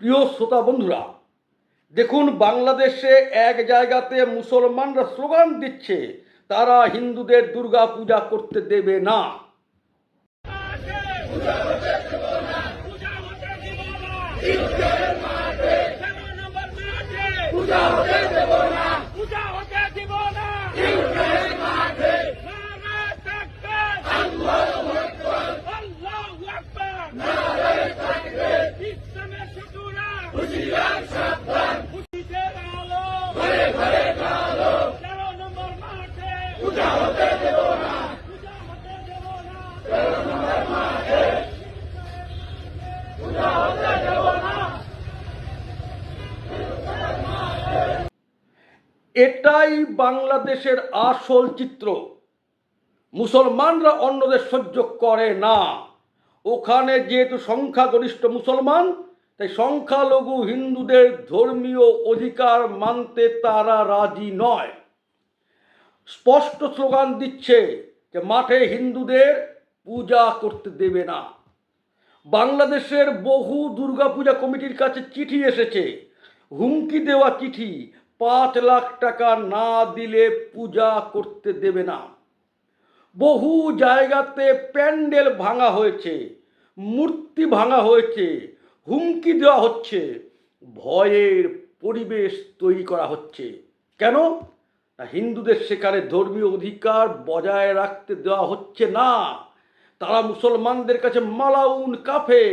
প্রিয় শ্রোতা বন্ধুরা, দেখুন বাংলাদেশে এক জায়গাতে মুসলমানরা স্লোগান দিচ্ছে, তারা হিন্দুদের দুর্গা পূজা করতে দেবে না। পূজা হতে দিব না তেরো নম্বর মাঠে পূজা হতে দেব না পূজা হতে দিব না নারায়ে তাকবীর আল্লাহু আকবার ইসলামের শুকরা হুশিয়ার সাবধান খুশিদের আলো ঘরে ঘরে আলো তেরো নম্বর মাঠে পূজা হতে দেব না পূজা হতে দেব না এটাই বাংলাদেশের আসল চিত্র। মুসলমানরা অন্যদের সহ্য করে না। ওখানে যেহেতু সংখ্যাগরিষ্ঠ মুসলমান তাই সংখ্যালঘু হিন্দুদের ধর্মীয় অধিকার মানতে তারা রাজি নয়। স্পষ্ট স্লোগান দিচ্ছে যে মাঠে হিন্দুদের পূজা করতে দেবে না। বাংলাদেশের বহু দুর্গাপূজা কমিটির কাছে চিঠি এসেছে। হুমকি দেওয়া চিঠি, পাঁচ লাখ টাকা না দিলে পূজা করতে দেবে না। বহু জায়গাতে প্যান্ডেল ভাঙা হয়েছে, মূর্তি ভাঙা হয়েছে হুমকি দেওয়া হচ্ছে, ভয়ের পরিবেশ তৈরি করা হচ্ছে। কেন? না, হিন্দুদের সেখানে ধর্মীয় অধিকার বজায় রাখতে দেওয়া হচ্ছে না। তারা মুসলমানদের কাছে মালাউন কাফে,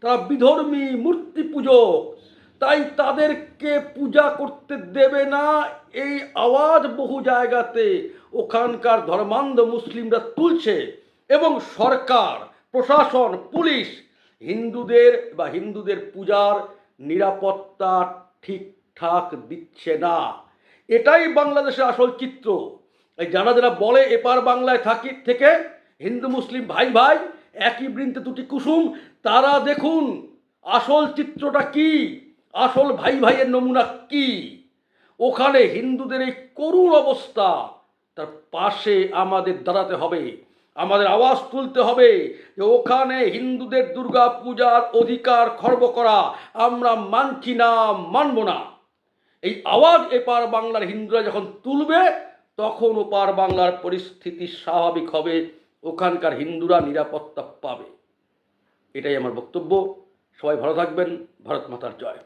তারা বিধর্মী মূর্তি পূজক। তাই তাদেরকে পূজা করতে দেবে না এই আওয়াজ বহু জায়গাতে ওখানকার ধর্মান্ধ মুসলিমরা তুলছে এবং সরকার, প্রশাসন, পুলিশ হিন্দুদের বা হিন্দুদের পূজার নিরাপত্তা ঠিকঠাক দিচ্ছে না। এটাই বাংলাদেশের আসল চিত্র। এই যারা যারা বলে এপার বাংলায় থাকি, থেকে হিন্দু, মুসলিম, ভাই ভাই, একই বৃন্তে দুটি কুসুম, তারা দেখুন আসল চিত্রটা কি, আসল ভাই, ভাইয়ের নমুনা কি। ওখানে হিন্দুদের এই করুণ অবস্থা তার পাশে আমাদের দাঁড়াতে হবে। আমাদের আওয়াজ তুলতে হবে যে ওখানে হিন্দুদের দুর্গা পূজার অধিকার খর্ব করা আমরা মানছি না, মানব না। এই আওয়াজ এপার বাংলার হিন্দুরা যখন তুলবে, তখন ওপার বাংলার পরিস্থিতি স্বাভাবিক হবে, ওখানকার হিন্দুরা নিরাপত্তা পাবে। এটাই আমার বক্তব্য। সবাই ভালো থাকবেন। ভারত মাতার জয়।